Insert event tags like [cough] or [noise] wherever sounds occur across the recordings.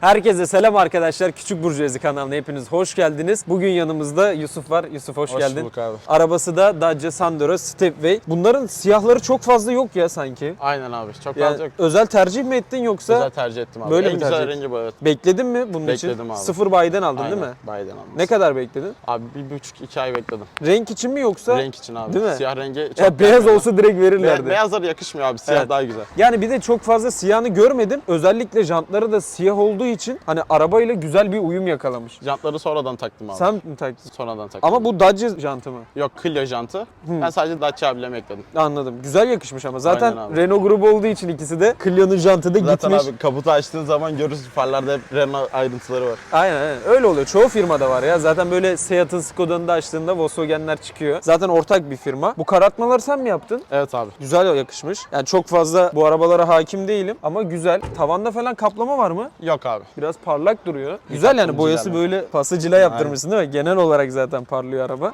Herkese selam arkadaşlar. Küçük Burjuvazi kanalına hepiniz hoş geldiniz. Bugün yanımızda Yusuf var. Yusuf hoş, Hoş geldin. bulduk abi. Arabası da Dacia Sandero Stepway. Bunların siyahları çok fazla yok ya sanki. Aynen abi. Çok Yani fazla yok. özel tercih mi ettin yoksa Güzel tercih ettim abi. Böyle en mi güzel rengi bu evet. bekledin mi bunun için? Bekledim abi. Sıfır bayiden aldın Aynen. değil mi? Bayden aldım. Ne kadar bekledin? Abi bir buçuk iki ay bekledim. Renk için mi yoksa? Renk için abi. Değil mi? Siyah rengi çok Ya beyaz beğenmedim. olsa direkt verirlerdi. Be- beyazlar yakışmıyor abi. Siyah Evet. daha güzel. Yani bir de çok fazla siyahını görmedim. Özellikle jantları da siyah olduğu için hani arabayla güzel bir uyum yakalamış. Jantları sonradan taktım abi. Sen mi taktın? Sonradan taktım. Ama bu Dacia jantı mı? Yok Clio jantı. Ben sadece Dacia abileme ekledim. Anladım. Güzel yakışmış ama. Zaten. Renault grubu olduğu için ikisi de Clio'nun jantı da Zaten gitmiş. abi kaputu açtığın zaman görürsün farlarda hep Renault ayrıntıları var. Aynen aynen. Öyle oluyor. Çoğu firmada var ya. Zaten böyle Seat'ın Skoda'nı da açtığında Volkswagen'ler çıkıyor. Zaten ortak bir firma. Bu karartmaları sen mi yaptın? Evet abi. Güzel yakışmış. Yani çok fazla bu arabalara hakim değilim ama güzel. Tavanda falan kaplama var mı? Yok abi. Biraz parlak duruyor. Güzel yani boyası böyle pasıcıyla yaptırmışsın değil mi? Genel olarak zaten parlıyor araba.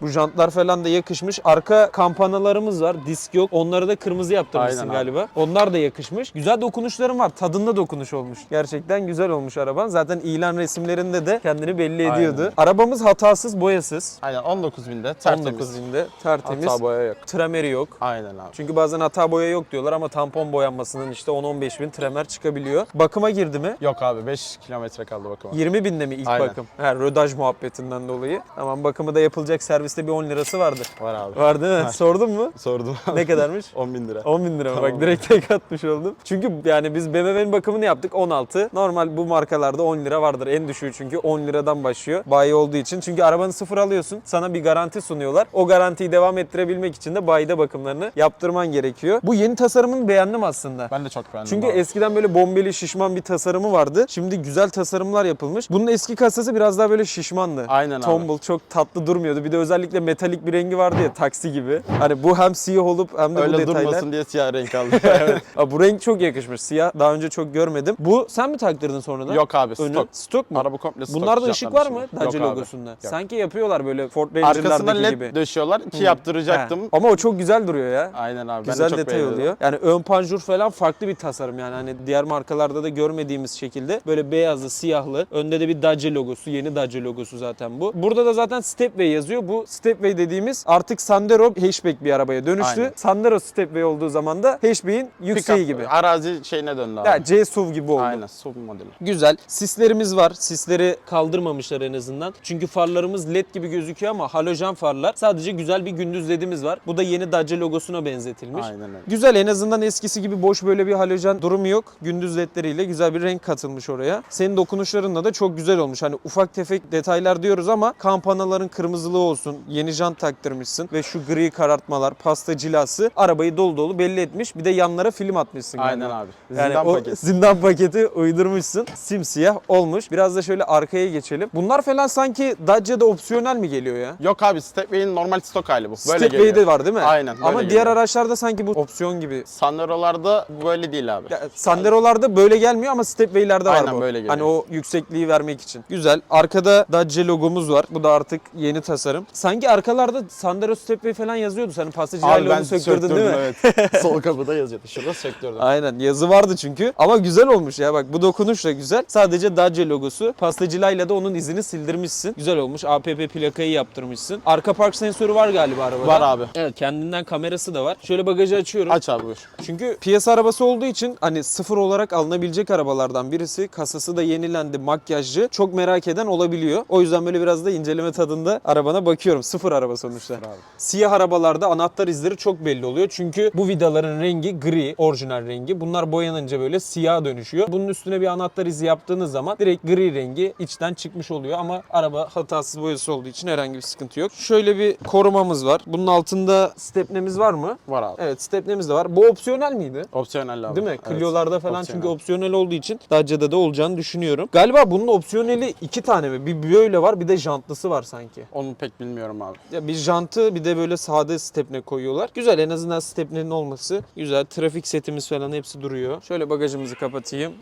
Bu jantlar falan da yakışmış. Arka kampanalarımız var. Disk yok. Onları da kırmızı yaptırmışsın Aynen abi. galiba. Onlar da yakışmış. Güzel dokunuşların var. Tadında dokunuş olmuş. Gerçekten güzel olmuş araban. Zaten ilan resimlerinde de kendini belli Aynen. ediyordu. Arabamız hatasız, boyasız. Aynen 19 binde tertemiz. 19 binde tertemiz. Hata boya yok. Tremeri yok. Aynen abi. Çünkü bazen hata boya yok diyorlar ama tampon boyanmasının işte 10-15 bin tremer çıkabiliyor. Bakıma girdi mi? Yok abi 5 kilometre kaldı bakıma. 20 binde mi ilk Aynen. bakım? Her rödaj muhabbetinden dolayı. Tamam bakımı da yapılacak serviste bir 10 lirası vardır. Var abi. Var değil mi? Var. Sordun mu? Sordum. Ne kadarmış? [laughs] 10 bin lira. 10 bin lira? Tamam. Bak direkt tek atmış oldum. Çünkü yani biz BMW'nin bakımını yaptık 16. Normal bu markalarda 10 lira vardır. En düşüğü çünkü 10 liradan başlıyor. Bayi olduğu için. Çünkü arabanı sıfır alıyorsun. Sana bir garanti sunuyorlar. O garantiyi devam ettirebilmek için de bayide bakımlarını yaptırman gerekiyor. Bu yeni tasarımını beğendim aslında. Ben de çok beğendim Çünkü abi. eskiden böyle bombeli şişman bir tasarımı vardı. Şimdi güzel tasarımlar yapılmış. Bunun eski kasası biraz daha böyle şişmandı. Aynen abi. Tombul çok tatlı durmuyordu. Bir de özellikle metalik bir rengi vardı ya taksi gibi. Hani bu hem siyah olup hem de bu Öyle detaylar. durmasın diye siyah renk aldım. [laughs] evet. Aa, bu renk çok yakışmış. Siyah daha önce çok görmedim. Bu sen mi taktırdın sonradan? Yok abi Önü. stok. Stok mu? Araba komple stok. Bunlarda ışık var mı? Dacia Yok logosunda. Yok. Sanki yapıyorlar böyle Ford Arkasına Ranger'lardaki led gibi. döşüyorlar ki He. yaptıracaktım. Ama o çok güzel duruyor ya. Aynen abi. ben de Güzel çok detay beğendim. oluyor. Yani ön panjur falan farklı bir tasarım yani hani diğer markalarda da görmediğimiz şekilde böyle beyazlı, siyahlı. Önde de bir Dacia logosu, yeni Dacia logosu zaten bu. Burada da zaten Stepway yazıyor. Bu Stepway dediğimiz artık Sandero hatchback bir arabaya dönüştü. Aynen. Sandero Stepway olduğu zaman da hatchback'in yükseği gibi. Arazi şeyine döndü abi. Ya C SUV gibi oldu. Aynen SUV modeli. Güzel. Sislerimiz var. Sisleri kaldırmamışlar en azından. Çünkü farlarımız led gibi gözüküyor ama halojen farlar. Sadece güzel bir gündüz ledimiz var. Bu da yeni Dacia logosuna benzetilmiş. Aynen öyle. Güzel en azından eskisi gibi boş böyle bir halojen durumu yok. Gündüz ledleriyle güzel bir renk katılmış oraya. Senin dokunuşlarınla da çok güzel olmuş. Hani ufak tefek detaylar diyoruz ama kampanaların kırmızılığı olsun. Yeni jant taktırmışsın ve şu gri karartmalar, pasta cilası arabayı dolu dolu belli etmiş. Bir de yanlara film atmışsın Aynen galiba. abi. Yani Zindan o paketi. [laughs] zindan paketi uydurmuşsun. Simsiyah olmuş. Biraz da şöyle arkaya geçelim. Bunlar falan sanki Dacia'da opsiyonel mi geliyor ya? Yok abi Stepway'in normal stok hali bu. Böyle Stepway'de geliyor. var değil mi? Aynen, Ama diğer geliyor. araçlarda sanki bu opsiyon gibi. Sandero'larda böyle değil abi. Ya, Sandero'larda böyle gelmiyor ama Stepway'lerde var Aynen bu. böyle geliyor. Hani o yüksekliği vermek için. Güzel. Arkada Dacia logomuz var. Bu da artık yeni tasarım. Sanki arkalarda Sandero Stepway falan yazıyordu. Sen pastacıyla Abi ben onu söktürdün değil mi? evet. [laughs] Sol kapıda yazıyordu. Şurada söktürdüm. Aynen yazı vardı çünkü ama güzel olmuş ya bak bu dokunuş da güzel. Sadece Dacia logosu. Pastacılayla da onun izini sildirmişsin. Güzel olmuş. APP plakayı yaptırmışsın. Arka park sensörü var galiba arabada. Var abi. Evet kendinden kamerası da var. Şöyle bagajı açıyorum. Aç abi buyur. Çünkü piyasa arabası olduğu için hani sıfır olarak alınabilecek arabalardan birisi. Kasası da yenilendi, makyajlı. Çok merak eden olabiliyor. O yüzden böyle biraz da inceleme tadında arabana bakıyorum. Sıfır araba sonuçta. abi. Siyah arabalarda anahtar izleri çok belli oluyor. Çünkü bu vidaların rengi gri, orijinal rengi. Bunlar boyanınca böyle siyah dönüşüyor. Bunun üstüne bir anahtar izi yaptığınız zaman direkt gri rengi içten çıkmış oluyor ama araba hatasız boyası olduğu için herhangi bir sıkıntı yok. Şöyle bir korumamız var. Bunun altında stepnemiz var mı? Var abi. Evet stepnemiz de var. Bu opsiyonel miydi? Opsiyonel abi. Değil mi? Evet. Clio'larda falan Opsiyonel. çünkü opsiyonel olduğu için Dacia'da da olacağını düşünüyorum. Galiba bunun opsiyoneli iki tane mi? Bir böyle var bir de jantlısı var sanki. Onu pek Bilmiyorum abi. Ya bir jantı bir de böyle sade stepne koyuyorlar. Güzel en azından stepnenin olması. Güzel. Trafik setimiz falan hepsi duruyor. Şöyle bagajımızı kapatayım.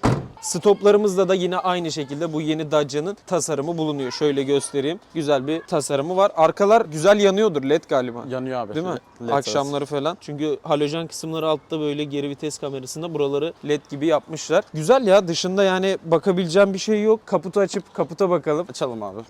Stoplarımızda da yine aynı şekilde bu yeni Dacia'nın tasarımı bulunuyor. Şöyle göstereyim. Güzel bir tasarımı var. Arkalar güzel yanıyordur led galiba. Yanıyor abi. Değil mi? LED Akşamları falan. Çünkü halojen kısımları altta böyle geri vites kamerasında buraları led gibi yapmışlar. Güzel ya dışında yani bakabileceğim bir şey yok. Kaputu açıp kaputa bakalım. Açalım abi.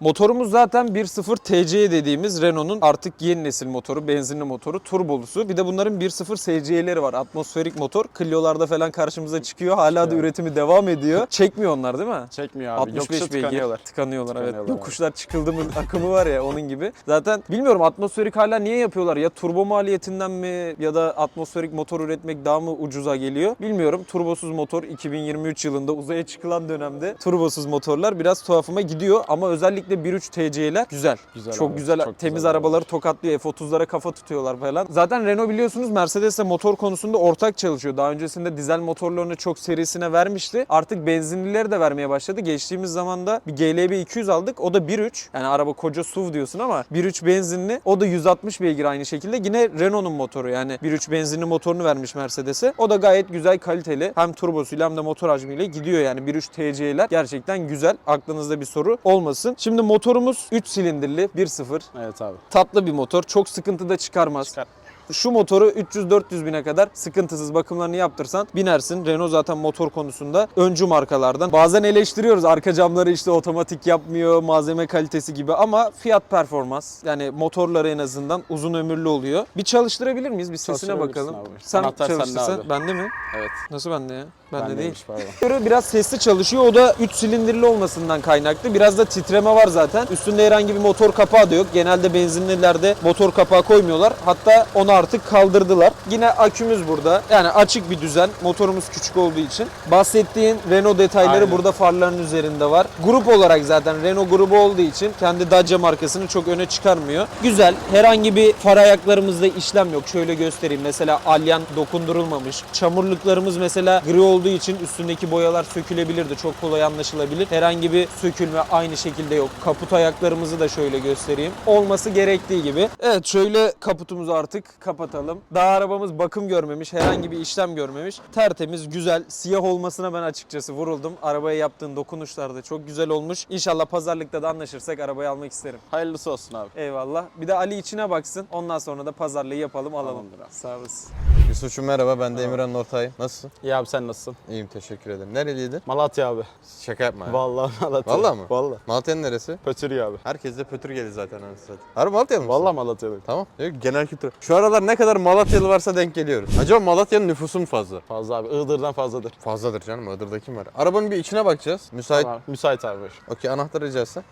Motorumuz zaten 1.0 TC dediğimiz Renault'un artık yeni nesil motoru, benzinli motoru, turbolusu. Bir de bunların 1.0 SC'leri var. Atmosferik motor. Clio'larda falan karşımıza çıkıyor. Hala da üretimi devam ediyor. [laughs] Çekmiyor onlar değil mi? Çekmiyor abi. 65 Yokuşa beygir. tıkanıyorlar. Tıkanıyorlar evet. Tıkanıyorlar, Yokuşlar çıkıldı mı [laughs] akımı var ya onun gibi. Zaten bilmiyorum atmosferik hala niye yapıyorlar? Ya turbo maliyetinden mi ya da atmosferik motor üretmek daha mı ucuza geliyor? Bilmiyorum. Turbosuz motor 2023 yılında uzaya çıkılan dönemde turbosuz motorlar biraz tuhafıma gidiyor ama özellikle 1.3 TC'ler güzel. Güzel çok abi, güzel çok temiz güzel arabaları tokatlıyor. F30'lara kafa tutuyorlar falan. Zaten Renault biliyorsunuz Mercedes'le motor konusunda ortak çalışıyor. Daha öncesinde dizel motorlarını çok serisine vermişti. Artık benzinlileri de vermeye başladı. Geçtiğimiz zamanda bir GLB 200 aldık. O da 1.3. Yani araba koca SUV diyorsun ama 1.3 benzinli. O da 160 beygir aynı şekilde. Yine Renault'un motoru yani 1.3 benzinli motorunu vermiş Mercedes'e. O da gayet güzel kaliteli. Hem turbosuyla hem de motor hacmiyle gidiyor yani 1.3 TC'ler gerçekten güzel. Aklınızda bir soru olmasın. Şimdi motorumuz 3 silindirli 1.0. Evet abi. Tatlı bir motor. Çok sıkıntı da çıkarmaz. Çıkar. Şu motoru 300-400 bine kadar sıkıntısız bakımlarını yaptırsan binersin. Renault zaten motor konusunda öncü markalardan. Bazen eleştiriyoruz arka camları işte otomatik yapmıyor, malzeme kalitesi gibi ama fiyat performans yani motorları en azından uzun ömürlü oluyor. Bir çalıştırabilir miyiz? Bir sesine bakalım. abi. Sen Anahtar çalıştırsan bende mi? Evet. Nasıl bende ya? Bende değil. Bendeymiş, pardon. [laughs] Biraz sesli çalışıyor. O da 3 silindirli olmasından kaynaklı. Biraz da titreme var zaten. Üstünde herhangi bir motor kapağı da yok. Genelde benzinlilerde motor kapağı koymuyorlar. Hatta onu artık kaldırdılar. Yine akümüz burada. Yani açık bir düzen. Motorumuz küçük olduğu için. Bahsettiğin Renault detayları Aynen. burada farların üzerinde var. Grup olarak zaten Renault grubu olduğu için kendi Dacia markasını çok öne çıkarmıyor. Güzel. Herhangi bir far ayaklarımızda işlem yok. Şöyle göstereyim. Mesela alyan dokundurulmamış. Çamurluklarımız mesela gri olduğu için üstündeki boyalar sökülebilirdi. Çok kolay anlaşılabilir. Herhangi bir sökülme aynı şekilde yok. Kaput ayaklarımızı da şöyle göstereyim. Olması gerektiği gibi. Evet şöyle kaputumuzu artık kapatalım. Daha arabamız bakım görmemiş. Herhangi bir işlem görmemiş. Tertemiz, güzel. Siyah olmasına ben açıkçası vuruldum. Arabaya yaptığın dokunuşlar da çok güzel olmuş. İnşallah pazarlıkta da anlaşırsak arabayı almak isterim. Hayırlısı olsun abi. Eyvallah. Bir de Ali içine baksın. Ondan sonra da pazarlığı yapalım alalım. Tamamdır abi. Sağ olasın. Yusuf'cum merhaba ben de Emirhan Ortay. Nasılsın? İyi abi sen nasılsın? İyiyim teşekkür ederim. Nereliydin? Malatya abi. Şaka yapma ya. Vallahi [laughs] Malatya. Vallahi mı? Vallahi. Malatya'nın neresi? Pötürüyor abi. Herkes de pötür gelir zaten anasını. Harbi Malatya mı? Vallahi Malatya'da. Tamam. Yok, genel kültür. Şu aralar ne kadar Malatyalı varsa denk geliyoruz. Acaba Malatya'nın nüfusu mu fazla? Fazla abi. Iğdır'dan fazladır. Fazladır canım. Iğdır'da kim var? Arabanın bir içine bakacağız. Müsait. Tamam. Müsait abi. Okey anahtar rica etsem.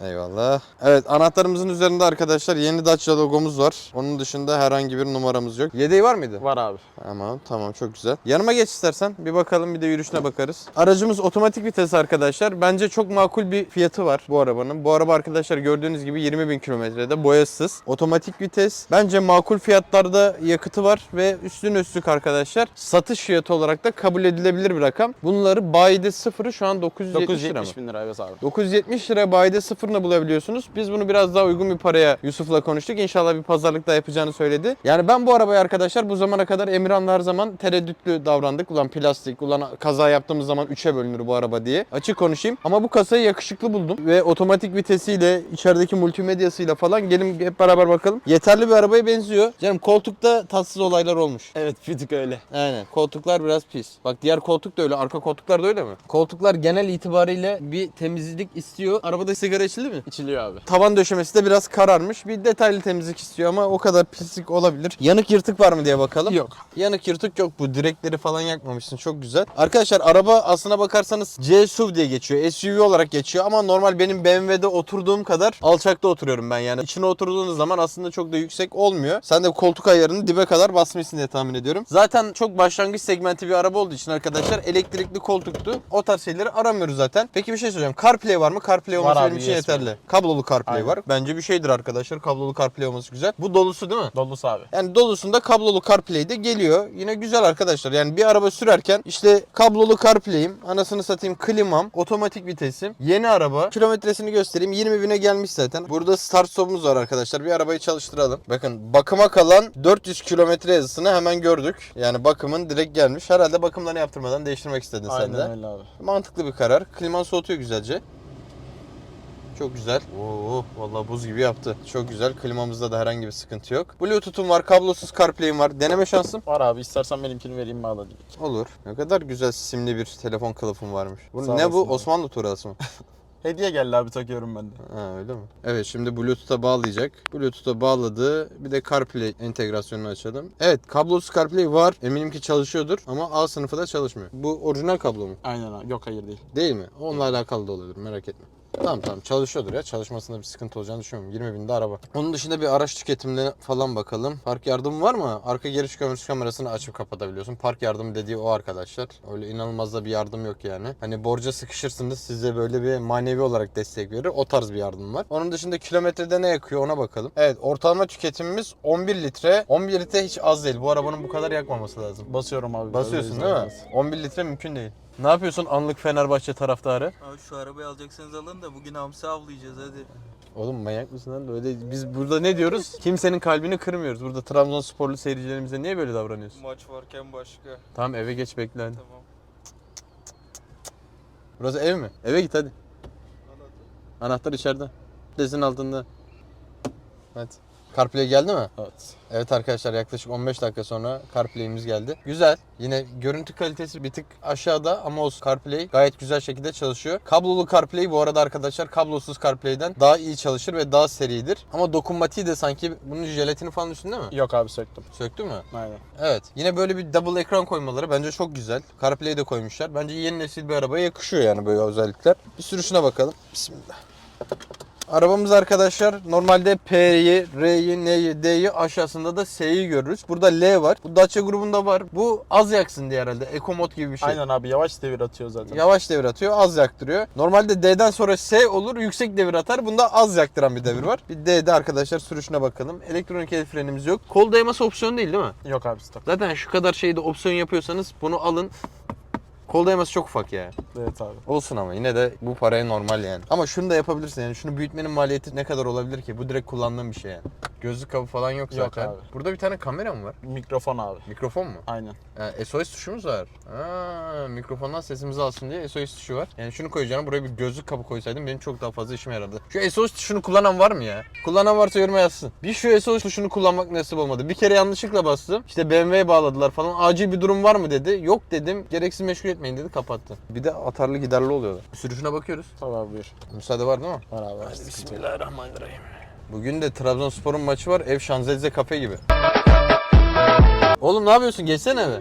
Eyvallah. Evet anahtarımızın üzerinde arkadaşlar yeni Dacia logomuz var. Onun dışında herhangi bir numaramız yok. Yedeği var mıydı? Var abi. Tamam tamam çok güzel. Yanıma geç istersen bir bakalım bir de yürüyüşüne bakarız. Aracımız otomatik vites arkadaşlar. Bence çok makul bir fiyatı var bu arabanın. Bu araba arkadaşlar gördüğünüz gibi 20 bin kilometrede boyasız. Otomatik vites. Bence makul fiyatlarda yakıtı var ve üstüne üstlük arkadaşlar satış fiyatı olarak da kabul edilebilir bir rakam. Bunları bayide sıfırı şu an 970, lira mı? 970 bin lira evet abi. 970 lira bayide sıfırını bulabiliyorsunuz. Biz bunu biraz daha uygun bir paraya Yusuf'la konuştuk. İnşallah bir pazarlık daha yapacağını söyledi. Yani ben bu arabayı arkadaşlar bu zamana kadar Emirhan'la her zaman tereddütlü davrandık. Ulan plastik, ulan kaza yaptığımız zaman 3'e bölünür bu araba diye. Açık konuşayım. Ama bu kasayı yakışıklı buldum. Ve otomatik vitesiyle, içerideki multimedyasıyla falan gelin hep beraber bakalım. Yeterli bir arabaya benziyor. Canım koltukta tatsız olaylar olmuş. Evet bir tık öyle. Aynen. Koltuklar biraz pis. Bak diğer koltuk da öyle. Arka koltuklar da öyle mi? Koltuklar genel itibariyle bir temizlik istiyor. Arabada sigara içildi mi? İçiliyor abi. Tavan döşemesi de biraz kararmış. Bir detaylı temizlik istiyor ama o kadar pislik olabilir. Yanık yırtık var mı diye bakalım. Yok. Yanık yırtık yok. Bu direkleri falan yakmamışsın. Çok güzel. Arkadaşlar araba aslına bakarsanız C SUV diye geçiyor. SUV olarak geçiyor ama normal benim BMW'de oturduğum kadar alçakta oturuyorum ben yani. İçine oturduğunuz zaman aslında çok da yüksek olmuyor. Sen de koltuk ayarını dibe kadar basmışsın diye tahmin ediyorum. Zaten çok başlangıç segmenti bir araba olduğu için arkadaşlar elektrikli koltuktu. O tarz şeyleri aramıyoruz zaten. Peki bir şey söyleyeceğim. CarPlay var mı? CarPlay olması benim için yeterli. Kablolu CarPlay Aynen. var. Bence bir şeydir arkadaşlar. Kablolu CarPlay olması güzel. Bu dolusu değil mi? Dolusu abi. Yani dolusunda kablolu CarPlay de geliyor. Yine güzel arkadaşlar. Yani bir araba sürerken işte kablolu CarPlay'im, anasını satayım klimam, otomatik vitesim, yeni araba. Kilometresini göstereyim. 20 bine gelmiş zaten. Burada start stop'umuz var arkadaşlar. Bir arabayı çalıştıralım. Bakın bakıma kalan 400 kilometre yazısını hemen gördük. Yani bakımın direkt gelmiş. Herhalde bakımlarını yaptırmadan değiştirmek istedin sen de. Aynen öyle abi. Mantıklı bir karar. Kliman soğutuyor güzelce. Çok güzel. Oo, vallahi buz gibi yaptı. Çok güzel. Klimamızda da herhangi bir sıkıntı yok. Bluetooth'um var, kablosuz CarPlay'im var. Deneme şansım. Var abi istersen benimkini vereyim bağla diyeyim. Olur. Ne kadar güzel simli bir telefon kılıfım varmış. Bu Sağ ne bu? abi. Osmanlı turası mı? [laughs] Hediye geldi abi takıyorum ben de. ha öyle mi? Evet şimdi Bluetooth'a bağlayacak. Bluetooth'a bağladı. Bir de CarPlay entegrasyonunu açalım. Evet kablosuz CarPlay var. Eminim ki çalışıyordur ama A sınıfı da çalışmıyor. Bu orijinal kablo mu? Aynen abi. Yok hayır değil. Değil mi? Onunla alakalı da olabilir merak etme. Tamam tamam çalışıyordur ya. Çalışmasında bir sıkıntı olacağını düşünmüyorum. 20 binde araba. Onun dışında bir araç tüketimine falan bakalım. Park yardımı var mı? Arka geri çıkıyormuş kamerasını açıp kapatabiliyorsun. Park yardımı dediği o arkadaşlar. Öyle inanılmaz da bir yardım yok yani. Hani borca sıkışırsınız size böyle bir manevi olarak destek verir. O tarz bir yardım var. Onun dışında kilometrede ne yakıyor ona bakalım. Evet ortalama tüketimimiz 11 litre. 11 litre hiç az değil. Bu arabanın bu kadar yakmaması lazım. Basıyorum abi. Basıyorsun değil mi? izlemez. 11 litre mümkün değil. Ne yapıyorsun anlık Fenerbahçe taraftarı? Abi şu arabayı alacaksanız alın da bugün hamsi avlayacağız hadi. Oğlum manyak mısın lan? Öyle biz burada ne diyoruz? Kimsenin kalbini kırmıyoruz. Burada Trabzonsporlu seyircilerimize niye böyle davranıyorsun? Maç varken başka. Tamam eve geç bekle hadi. Tamam. Burası ev mi? Eve git hadi. Anahtar içeride. Desin altında. Hadi. CarPlay geldi mi? Evet. Evet arkadaşlar yaklaşık 15 dakika sonra CarPlay'imiz geldi. Güzel. Yine görüntü kalitesi bir tık aşağıda ama o CarPlay gayet güzel şekilde çalışıyor. Kablolu CarPlay bu arada arkadaşlar kablosuz CarPlay'den daha iyi çalışır ve daha seridir. Ama dokunmatiği de sanki bunun jelatini falan üstünde mi? Yok abi söktüm. Söktü mü? Aynen. Evet. Yine böyle bir double ekran koymaları bence çok güzel. CarPlay de koymuşlar. Bence yeni nesil bir arabaya yakışıyor yani böyle özellikler. Bir sürüşüne bakalım. Bismillah. Arabamız arkadaşlar normalde P'yi, R'yi, N'yi, D'yi aşağısında da S'yi görürüz. Burada L var. Bu Dacia grubunda var. Bu az yaksın diye herhalde. Eco mod gibi bir şey. Aynen abi yavaş devir atıyor zaten. Yavaş devir atıyor, az yaktırıyor. Normalde D'den sonra S olur, yüksek devir atar. Bunda az yaktıran bir devir var. Bir D'de arkadaşlar sürüşüne bakalım. Elektronik el frenimiz yok. Kol dayaması opsiyon değil değil mi? Yok abi stop. Zaten şu kadar şeyde opsiyon yapıyorsanız bunu alın. Kol dayaması çok ufak ya. Evet abi. Olsun ama yine de bu paraya normal yani. Ama şunu da yapabilirsin yani. Şunu büyütmenin maliyeti ne kadar olabilir ki? Bu direkt kullandığım bir şey yani. Gözlük kabı falan yok Yok zaten. abi. Burada bir tane kamera mı var? Mikrofon abi. Mikrofon mu? Aynen. Ha, SOS tuşumuz var. Aa, mikrofondan sesimizi alsın diye SOS tuşu var. Yani şunu koyacağım buraya bir gözlük kapı koysaydım benim çok daha fazla işime yaradı. Şu SOS tuşunu kullanan var mı ya? Kullanan varsa yoruma yazsın. Bir şu SOS tuşunu kullanmak nasip olmadı. Bir kere yanlışlıkla bastım. İşte BMW'ye bağladılar falan. Acil bir durum var mı dedi. Yok dedim. Gereksiz meşgul etmeyin dedi. Kapattı. Bir de atarlı giderli oluyorlar. Sürüşüne bakıyoruz. Abi buyur. Müsaade var değil mi? Var abi. Hadi Bismillahirrahmanirrahim. Bugün de Trabzonspor'un maçı var. Ev Şanzelize kafe gibi. Oğlum ne yapıyorsun? Geçsene eve.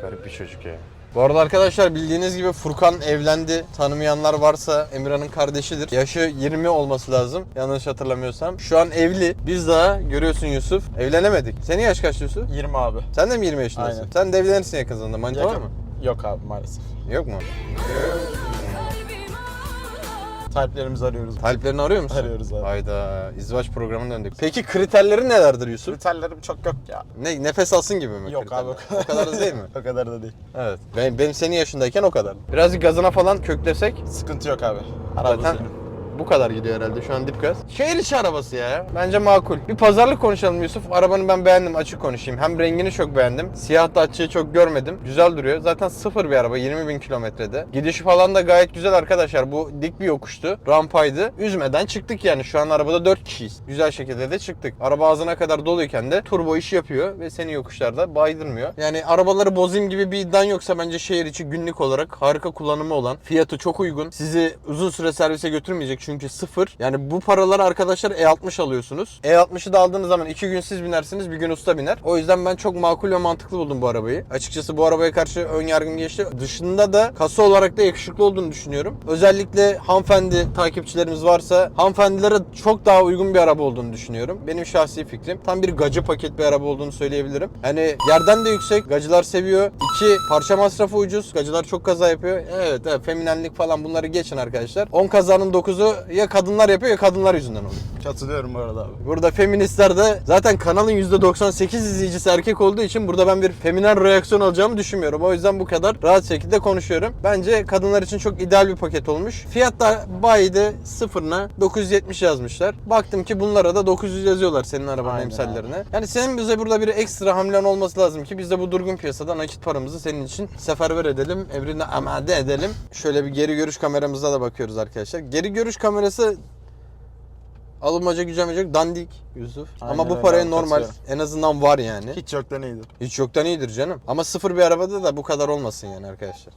Garip bir çocuk ya. Bu arada arkadaşlar bildiğiniz gibi Furkan evlendi. Tanımayanlar varsa Emirhan'ın kardeşidir. Yaşı 20 olması lazım yanlış hatırlamıyorsam. Şu an evli. Biz daha görüyorsun Yusuf evlenemedik. Senin yaş kaç Yusuf? 20 abi. Sen de mi 20 yaşındasın? Aynen. Sen de evlenirsin yakın zamanda. Manita var Yakın. mı? Yok abi maalesef. Yok mu? Taliplerimizi arıyoruz. Taliplerini arıyor musun? Arıyoruz abi. Hayda izdivaç programına döndük. Peki kriterleri nelerdir Yusuf? Kriterlerim çok yok ya. Ne nefes alsın gibi mi? Yok kriterler? abi, o O kadar da değil mi? [laughs] o kadar da değil. Evet. Ben, benim senin yaşındayken o kadar. Birazcık gazına falan köklesek Sıkıntı yok abi. Araba zaten senin. Bu kadar gidiyor herhalde şu an dip gaz. Şehir içi arabası ya. Bence makul. Bir pazarlık konuşalım Yusuf. Arabanı ben beğendim açık konuşayım. Hem rengini çok beğendim. Siyah da açığı çok görmedim. Güzel duruyor. Zaten sıfır bir araba 20 bin kilometrede. Gidişi falan da gayet güzel arkadaşlar. Bu dik bir yokuştu. Rampaydı. Üzmeden çıktık yani. Şu an arabada 4 kişiyiz. Güzel şekilde de çıktık. Araba ağzına kadar doluyken de turbo iş yapıyor ve seni yokuşlarda baydırmıyor. Yani arabaları bozayım gibi bir iddian yoksa bence şehir içi günlük olarak harika kullanımı olan, fiyatı çok uygun, sizi uzun süre servise götürmeyecek çünkü sıfır. Yani bu paraları arkadaşlar E60 alıyorsunuz. E60'ı da aldığınız zaman 2 gün siz binersiniz, bir gün usta biner. O yüzden ben çok makul ve mantıklı buldum bu arabayı. Açıkçası bu arabaya karşı ön yargım geçti. Dışında da kasa olarak da yakışıklı olduğunu düşünüyorum. Özellikle hanımefendi takipçilerimiz varsa hanımefendilere çok daha uygun bir araba olduğunu düşünüyorum. Benim şahsi fikrim. Tam bir gacı paket bir araba olduğunu söyleyebilirim. Hani yerden de yüksek, gacılar seviyor. İki, parça masrafı ucuz. Gacılar çok kaza yapıyor. Evet, evet feminenlik falan bunları geçin arkadaşlar. 10 kazanın 9'u ya kadınlar yapıyor ya kadınlar yüzünden oluyor. Katılıyorum bu arada abi. Burada feministler de zaten kanalın %98 izleyicisi erkek olduğu için burada ben bir feminen reaksiyon alacağımı düşünmüyorum. O yüzden bu kadar rahat şekilde konuşuyorum. Bence kadınlar için çok ideal bir paket olmuş. Fiyat da bayide sıfırına 970 yazmışlar. Baktım ki bunlara da 900 yazıyorlar senin arabanın Aynen emsallerine. Yani senin bize burada bir ekstra hamlen olması lazım ki biz de bu durgun piyasada nakit paramızı senin için seferber edelim. Emrine amade edelim. Şöyle bir geri görüş kameramıza da bakıyoruz arkadaşlar. Geri görüş kamerası Alınmaca gücenmeyecek dandik Yusuf. Aynen Ama bu öyle paraya normal katılıyorum. en azından var yani. Hiç, yoktan iyidir. hiç yoktan iyidir canım. Ama sıfır bir arabada da bu kadar olmasın yani arkadaşlar.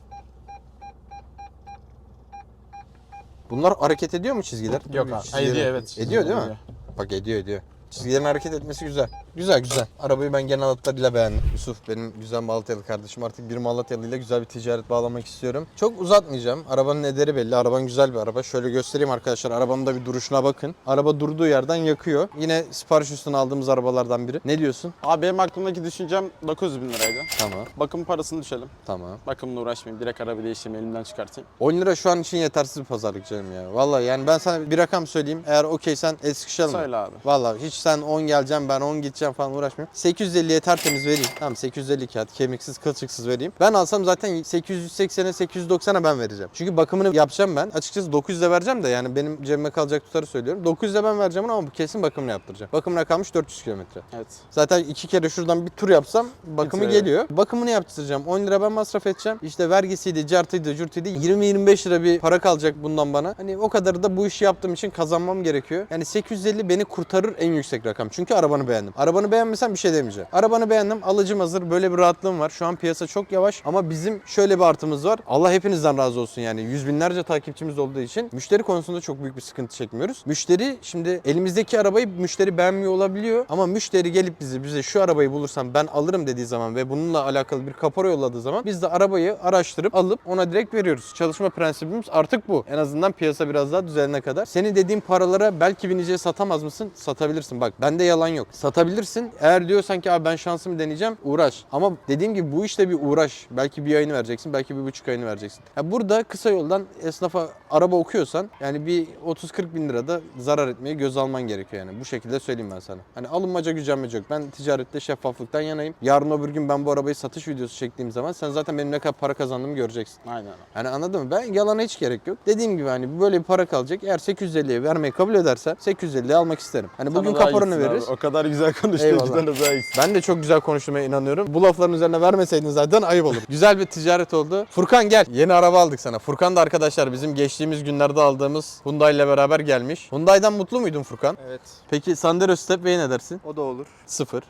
Bunlar hareket ediyor mu çizgiler? Yok abi. Ediyor, evet. Ediyor değil mi? Bak ediyor ediyor. Çizgilerin hareket etmesi güzel. Güzel güzel. Arabayı ben genel hatlarıyla beğendim. Yusuf benim güzel Malatyalı kardeşim. Artık bir Malatyalı ile güzel bir ticaret bağlamak istiyorum. Çok uzatmayacağım. Arabanın ederi belli. Araban güzel bir araba. Şöyle göstereyim arkadaşlar. Arabanın da bir duruşuna bakın. Araba durduğu yerden yakıyor. Yine sipariş üstüne aldığımız arabalardan biri. Ne diyorsun? Abi benim aklımdaki düşüncem 900 bin liraydı. Tamam. Bakım parasını düşelim. Tamam. Bakımla uğraşmayayım. Direkt araba değiştireyim elimden çıkartayım. 10 lira şu an için yetersiz bir pazarlık canım ya. Vallahi yani ben sana bir rakam söyleyeyim. Eğer okeysen mı? Söyle abi. Vallahi hiç sen 10 geleceğim ben 10 gideceğim falan uğraşmıyorum. 850'ye tertemiz vereyim. Tamam 850 kağıt kemiksiz kılçıksız vereyim. Ben alsam zaten 880'e 890'a ben vereceğim. Çünkü bakımını yapacağım ben. Açıkçası 900'e vereceğim de yani benim cebime kalacak tutarı söylüyorum. 900'e ben vereceğim ama bu kesin bakımını yaptıracağım. Bakımına kalmış 400 kilometre. Evet. Zaten iki kere şuradan bir tur yapsam bakımı Bitiyor. geliyor. Bakımını yaptıracağım. 10 lira ben masraf edeceğim. İşte vergisiydi, cartıydı, curtuydu. 20-25 lira bir para kalacak bundan bana. Hani o kadarı da bu işi yaptığım için kazanmam gerekiyor. Yani 850 beni kurtarır en yüksek rakam. Çünkü arabanı beğendim. Arabanı beğenmesem bir şey demeyeceğim. Arabanı beğendim, alıcım hazır. Böyle bir rahatlığım var. Şu an piyasa çok yavaş ama bizim şöyle bir artımız var. Allah hepinizden razı olsun yani. Yüz binlerce takipçimiz olduğu için müşteri konusunda çok büyük bir sıkıntı çekmiyoruz. Müşteri şimdi elimizdeki arabayı müşteri beğenmiyor olabiliyor ama müşteri gelip bize bize şu arabayı bulursam ben alırım dediği zaman ve bununla alakalı bir kapora yolladığı zaman biz de arabayı araştırıp alıp ona direkt veriyoruz. Çalışma prensibimiz artık bu. En azından piyasa biraz daha düzelene kadar. Senin dediğin paralara belki biniciye satamaz mısın? Satabilirsin. Bak bende yalan yok. Satabilirsin. Eğer diyorsan ki abi ben şansımı deneyeceğim uğraş. Ama dediğim gibi bu işte bir uğraş. Belki bir ayını vereceksin. Belki bir buçuk ayını vereceksin. Ya burada kısa yoldan esnafa araba okuyorsan yani bir 30-40 bin lirada zarar etmeyi göz alman gerekiyor yani. Bu şekilde söyleyeyim ben sana. Hani alınmaca gücenmece yok. Ben ticarette şeffaflıktan yanayım. Yarın öbür gün ben bu arabayı satış videosu çektiğim zaman sen zaten benim ne kadar para kazandığımı göreceksin. Aynen. Hani anladın mı? Ben yalana hiç gerek yok. Dediğim gibi hani böyle bir para kalacak. Eğer 850'ye vermeyi kabul edersen 850'ye almak isterim. Hani bugün Sana abi. veririz. O kadar güzel konuştuğun Eyvallah. sana daha iyisin. Ben de çok güzel konuştuğuma inanıyorum. Bu lafların üzerine vermeseydin zaten ayıp olur. [laughs] güzel bir ticaret oldu. Furkan gel. Yeni araba aldık sana. Furkan da arkadaşlar bizim geçtiğimiz günlerde aldığımız Hyundai ile beraber gelmiş. Hyundai'den mutlu muydun Furkan? Evet. Peki Sandero Stepway'e ne dersin? O da olur. Sıfır.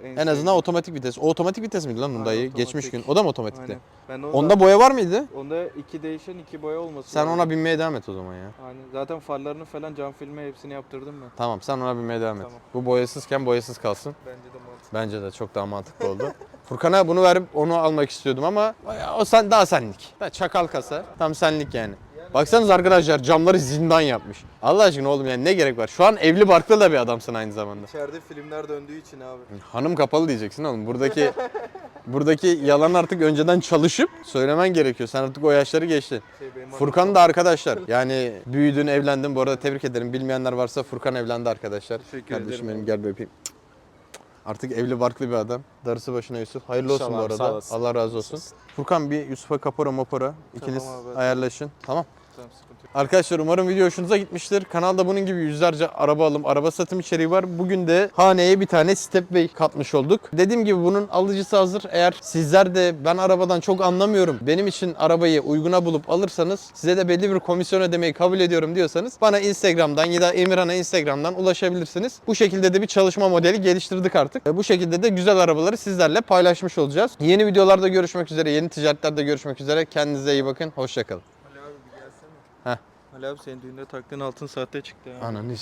Of En azından otomatik vites. O otomatik vites miydi lan Hyundai? otomatik. Geçmiş gün. O da mı otomatikti? Aynen. Ben onda, Onda boya var mıydı? onda iki değişen iki boya olması Sen ona binmeye devam et o zaman ya. Aynen. Zaten farlarını falan cam filmi hepsini yaptırdım ben. Tamam sen ona binmeye devam et. Tamam. Bu boyasızken boyasız kalsın. Bence de mantıklı. Bence de çok daha mantıklı oldu. [laughs] Furkan'a bunu verip onu almak istiyordum ama o sen daha senlik. Çakal kasa. Tam senlik yani. Baksanız arkadaşlar camları zindan yapmış. Allah aşkına oğlum yani ne gerek var? Şu an evli barklı da bir adamsın aynı zamanda. İçeride filmler döndüğü için abi. Hanım kapalı diyeceksin oğlum. Buradaki [laughs] buradaki yalan artık önceden çalışıp söylemen gerekiyor. Sen artık o yaşları geçtin. Şey benim Furkan da arkadaşlar. Yani büyüdün, evlendin. Bu arada tebrik ederim. Bilmeyenler varsa Furkan evlendi arkadaşlar. Teşekkür Kardeşim ederim benim gel bir öpeyim. Artık evli barklı bir adam. Darısı başına Yusuf. Hayırlı olsun İnşallah bu sağ arada. olasın. Allah razı olsun. Furkan bir Yusuf'a kapora mopora. İkiniz abi. ayarlaşın. Tamam. Tamam, sıkıntı yok. Arkadaşlar umarım video hoşunuza gitmiştir. Kanalda bunun gibi yüzlerce araba alım, araba satım içeriği var. Bugün de haneye bir tane Stepway katmış olduk. Dediğim gibi bunun alıcısı hazır. Eğer sizler de ben arabadan çok anlamıyorum. Benim için arabayı uyguna bulup alırsanız size de belli bir komisyon ödemeyi kabul ediyorum diyorsanız bana Instagram'dan ya da Emirhan'a Instagram'dan ulaşabilirsiniz. Bu şekilde de bir çalışma modeli geliştirdik artık. Bu şekilde de güzel arabaları sizlerle paylaşmış olacağız. Yeni videolarda görüşmek üzere, yeni ticaretlerde görüşmek üzere. Kendinize iyi bakın. Hoşçakalın. Ali abi senin düğünde taktığın altın sahte çıktı ya. Ananı